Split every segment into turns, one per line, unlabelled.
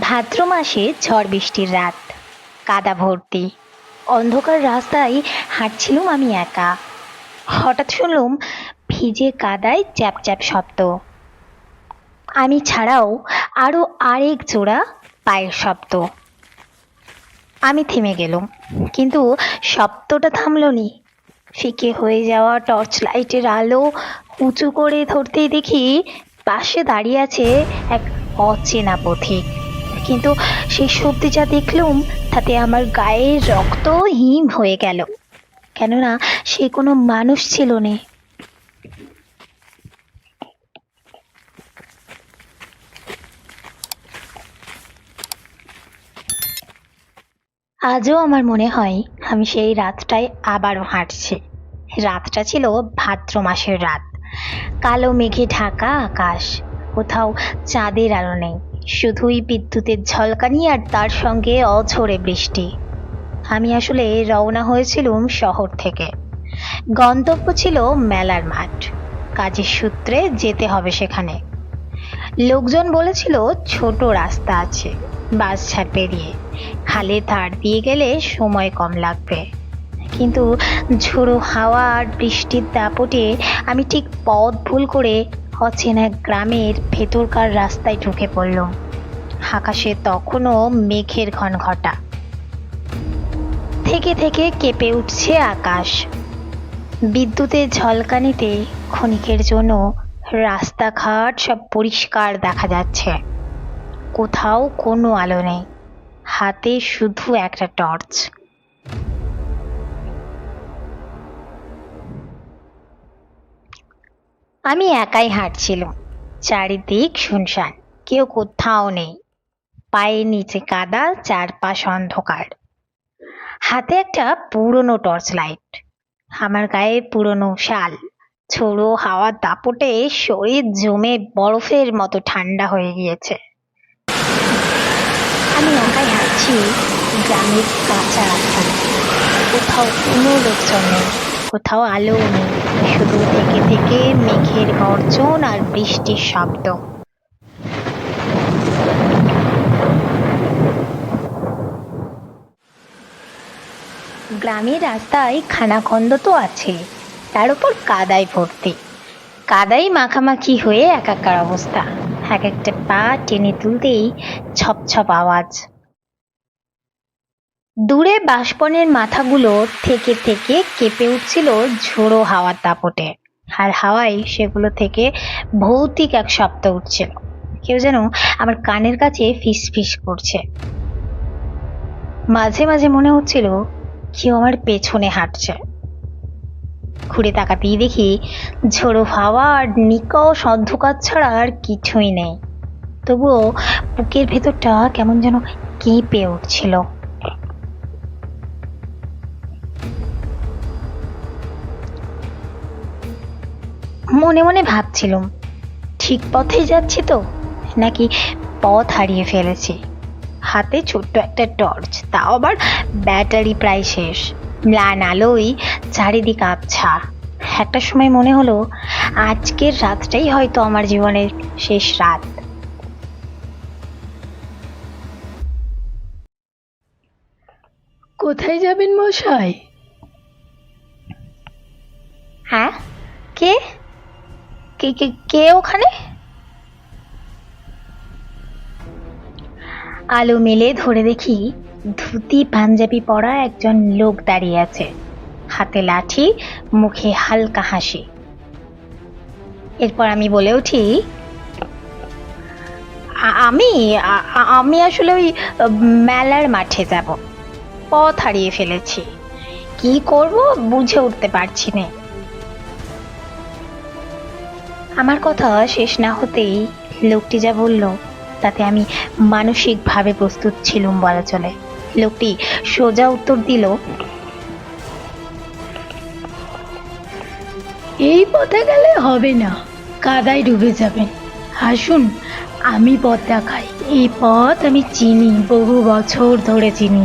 ভাদ্র মাসে ঝড় বৃষ্টির রাত। কাদা ভর্তি। অন্ধকার রাস্তায় হাঁটছিলুম আমি একা। হঠাৎ শুনলুম ভিজে কাদায় চ্যাপ চ্যাপ শব্দ। আমি ছাড়াও আরও আরেক জোড়া পায়ের শব্দ। আমি থেমে গেলুম, কিন্তু শব্দটা থামল নি ফিকে হয়ে যাওয়া টর্চ লাইটের আলো উঁচু করে ধরতেই দেখি পাশে দাঁড়িয়ে আছে এক অচেনা পথিক। কিন্তু সেই সবজি যা দেখলুম, তাতে আমার গায়ের রক্ত হিম হয়ে গেল। কেননা সে কোনো মানুষ ছিল না। আজও আমার মনে হয় আমি সেই রাতটায় আবারও হাঁটছি। রাতটা ছিল ভাদ্র মাসের রাত। কালো মেঘে ঢাকা আকাশ, কোথাও চাঁদের আলো নেই। শুধুই বিদ্যুতের ঝলকানি আর তার সঙ্গে অঝরে বৃষ্টি। আমি আসলে রওনা হয়েছিলুম শহর থেকে। গন্তব্য ছিল মেলার মাঠ। কাজের সূত্রে যেতে হবে সেখানে। লোকজন বলেছিল, ছোট রাস্তা আছে, বাস ছাড় পেরিয়ে। খালে ধার দিয়ে গেলে সময় কম লাগবে। কিন্তু ঝোড়ো হাওয়া আর বৃষ্টির দাপটে আমি ঠিক পথ ভুল করে অচেনা গ্রামের ভেতরকার রাস্তায় ঢুকে পড়ল। আকাশে তখনও মেঘের ঘন ঘটা থেকে থেকে কেঁপে উঠছে আকাশ। বিদ্যুতের ঝলকানিতে ক্ষণিকের জন্য রাস্তাঘাট সব পরিষ্কার দেখা যাচ্ছে। কোথাও কোনো আলো নেই। হাতে শুধু একটা টর্চ। আমি একাই হাঁটছিলাম। চারিদিক শুনশান, কেউ কোথাও নেই। পায়ের নিচে কাদা চারপাশ অন্ধকার। হাতে একটা পুরনো টর্চ লাইট। আমার গায়ে পুরনো শাল, ছোড়ো হাওয়ার দাপটে শরীর জমে বরফের মতো ঠান্ডা হয়ে গিয়েছে। আমি একাই হাঁটছি গ্রামের কাঁচা রাস্তা কোথাও কোনো লোকজন নেই। কোথাও আলো নেই, শুধু থেকে থেকে মেঘের গর্জন আর বৃষ্টির শব্দ। গ্রামের রাস্তায় খানাখন্দ তো আছে, তার উপর কাদায় ভর্তি। কাদাই মাখামাখি হয়ে একাকার অবস্থা। এক একটা পা টেনে তুলতেই ছপ ছপ আওয়াজ। দূরে বাষ্পনের মাথাগুলো থেকে থেকে কেঁপে উঠছিল ঝোড়ো হাওয়ার দাপটে। আর হাওয়ায় সেগুলো থেকে ভৌতিক এক শব্দ উঠছিল। কেউ যেন আমার কানের কাছে ফিস ফিস করছে। মাঝে মাঝে মনে হচ্ছিল কেউ আমার পেছনে হাঁটছে। ঘুরে তাকাতেই দেখি ঝোড়ো হাওয়া আর নিকষ অন্ধকার ছাড়া আর কিছুই নেই। তবুও বুকের ভেতরটা কেমন যেন কেঁপে উঠছিল। মনে মনে ভাবছিলাম ঠিক পথে যাচ্ছি তো নাকি পথ হারিয়ে ফেলেছি। হাতে ছোট্ট একটা টর্চ তাও আবার ব্যাটারি প্রায় শেষ। ম্লান আলোই চারিদিক আবছা। একটা সময় মনে হলো আজকের রাতটাই হয়তো আমার জীবনের শেষ রাত।
কোথায় যাবেন মশাই?
হ্যাঁ? কে? কে কে কে ওখানে? আলো মেলে ধরে দেখি ধুতি, পাঞ্জাবি পরা একজন লোক দাঁড়িয়ে আছে। হাতে লাঠি, মুখে হালকা হাসি। এরপর আমি বলে উঠি আমি আমি আসলে ওই মেলার মাঠে যাব। পথ হারিয়ে ফেলেছি। কি করব বুঝে উঠতে পারছি না। আমার কথা শেষ না হতেই লোকটি যা বলল, তাতে আমি মানসিকভাবে প্রস্তুত ছিলুম বলা চলে। লোকটি সোজা উত্তর দিল,
এই পথে গেলে হবে না, কাদায় ডুবে যাবেন। আসুন, আমি পথ দেখাই। এই পথ আমি চিনি, বহু বছর ধরে চিনি।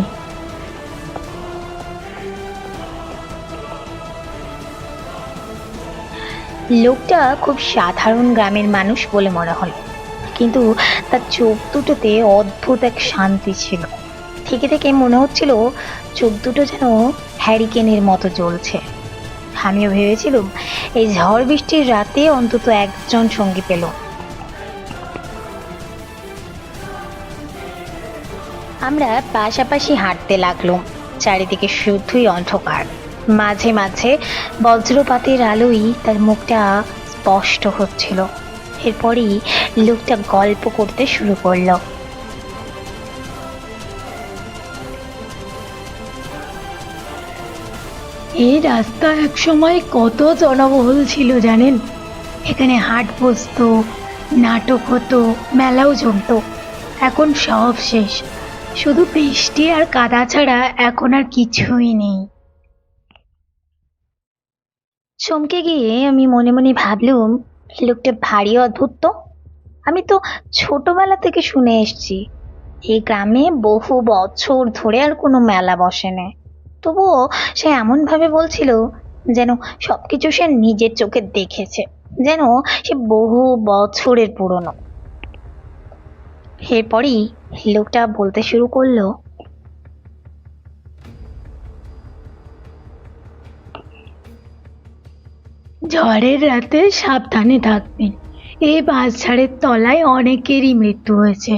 লোকটা খুব সাধারণ গ্রামের মানুষ বলে মনে হলো। কিন্তু তার চোখ দুটোতে অদ্ভুত এক শান্তি ছিল। থেকে থেকে মনে হচ্ছিল চোখ দুটো যেন হ্যারিকেনের মতো জ্বলছে। আমিও ভেবেছিলাম এই ঝড় বৃষ্টির রাতে অন্তত একজন সঙ্গী পেল। আমরা পাশাপাশি হাঁটতে লাগলাম, চারিদিকে শুধুই অন্ধকার। মাঝে মাঝে বজ্রপাতের আলোই তার মুখটা স্পষ্ট হচ্ছিল। এরপরই লোকটা গল্প করতে শুরু করল।
এই রাস্তা একসময় কত জনবহুল ছিল জানেন? এখানে হাট বসতো, নাটক হতো, মেলাও জমতো। এখন সব শেষ। শুধু বৃষ্টি আর কাদা ছাড়া এখন আর কিছুই নেই।
চমকে গিয়ে আমি মনে মনে ভাবলুম লোকটা ভারী অদ্ভুত তো। আমি তো ছোটবেলা থেকে শুনে এসেছি। এই গ্রামে বহু বছর ধরে আর কোনো মেলা বসে না। তবুও সে এমন ভাবে বলছিল যেন সবকিছু সে নিজের চোখে দেখেছে, যেন সে বহু বছরের পুরনো। এরপরই লোকটা বলতে শুরু করল
ঝড়ের রাতে সাবধানে থাকবেন এই বাঁশঝাড়ের তলায় অনেকেরই মৃত্যু হয়েছে।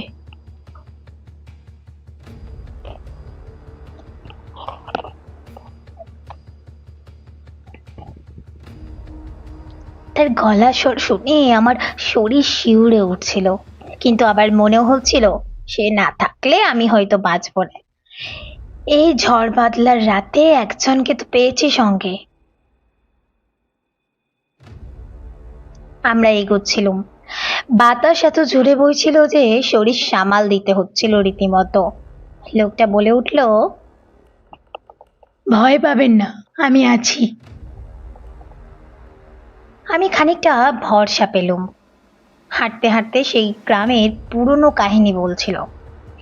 তার গলা স্বর শুনে আমার শরীর শিউরে উঠছিল। কিন্তু আবার মনেও হচ্ছিল, সে না থাকলে আমি হয়তো বাঁচব না। এই ঝড় বাদলার রাতে একজনকে তো পেয়েছি সঙ্গে। আমরা এগোচ্ছিলাম। বাতাস এত জোরে বইছিল যে শরীর সামাল দিতে হচ্ছিল রীতিমতো। লোকটা বলে উঠল
ভয় পাবেন না আমি আছি।
আমি খানিকটা ভরসা পেলুম। হাঁটতে হাঁটতে সেই গ্রামের পুরনো কাহিনী বলছিল।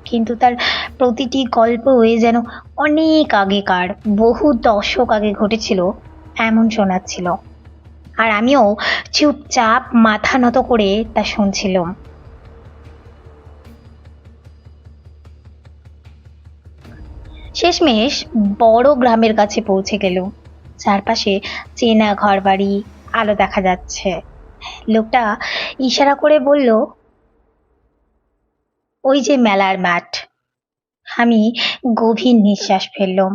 কিন্তু তার প্রতিটি গল্পই যেন অনেক আগেকার বহু দশক আগে ঘটেছিল এমন শোনাচ্ছিল। আর আমিও চুপচাপ মাথা নত করে তা শুনছিলাম। শেষমেশ বড় গ্রামের কাছে পৌঁছে গেল। চারপাশে চেনা ঘর বাড়ি আলো দেখা যাচ্ছে। লোকটা ইশারা করে বলল, ওই যে মেলার মাঠ। আমি গভীর নিঃশ্বাস ফেললাম।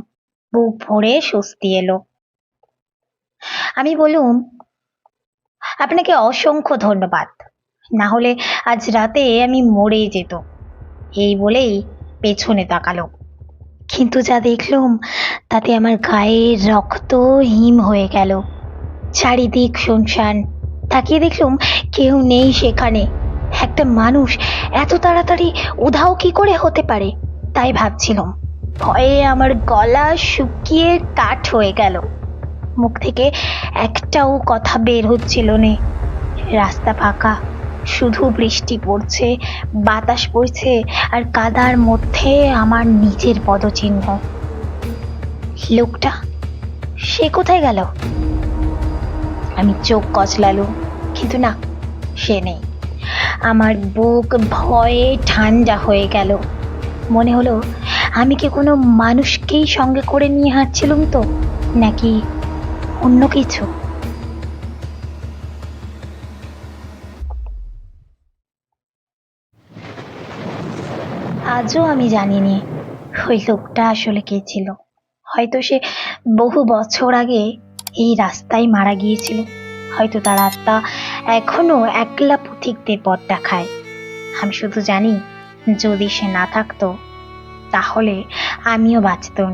বুক ভরে স্বস্তি এলো। আমি বললুম আপনাকে অসংখ্য ধন্যবাদ। না হলে আজ রাতে আমি মরেই যেত। এই বলেই পেছনে তাকালো। কিন্তু যা দেখলুম, তাতে আমার গায়ের রক্ত হিম হয়ে গেল। চারিদিক শুনশান। তাকিয়ে দেখলুম কেউ নেই সেখানে। একটা মানুষ এত তাড়াতাড়ি উধাও কি করে হতে পারে, তাই ভাবছিলাম। ভয়ে আমার গলা শুকিয়ে কাঠ হয়ে গেল। মুখ থেকে একটাও কথা বের হচ্ছিল না। রাস্তা ফাঁকা, শুধু বৃষ্টি পড়ছে, বাতাস বইছে, আর কাদার মধ্যে আমার নিজের পদচিহ্ন। লোকটা, সে কোথায় গেল? আমি চোখ কচলালুম কিন্তু না, সে নেই। আমার বুক ভয়ে ঠান্ডা হয়ে গেল। মনে হলো, আমি কি কোনো মানুষকেই সঙ্গে করে নিয়ে হাঁটছিলুম তো, নাকি অন্য কিছু। আজও আমি জানিনি ওই লোকটা আসলে কে ছিল। হয়তো সে বহু বছর আগে এই রাস্তায় মারা গিয়েছিল। হয়তো তার আত্মা এখনও একলা পথিকদের পথ দেখায়। আমি শুধু জানি যদি সে না থাকতো, তাহলে আমিও বাঁচতাম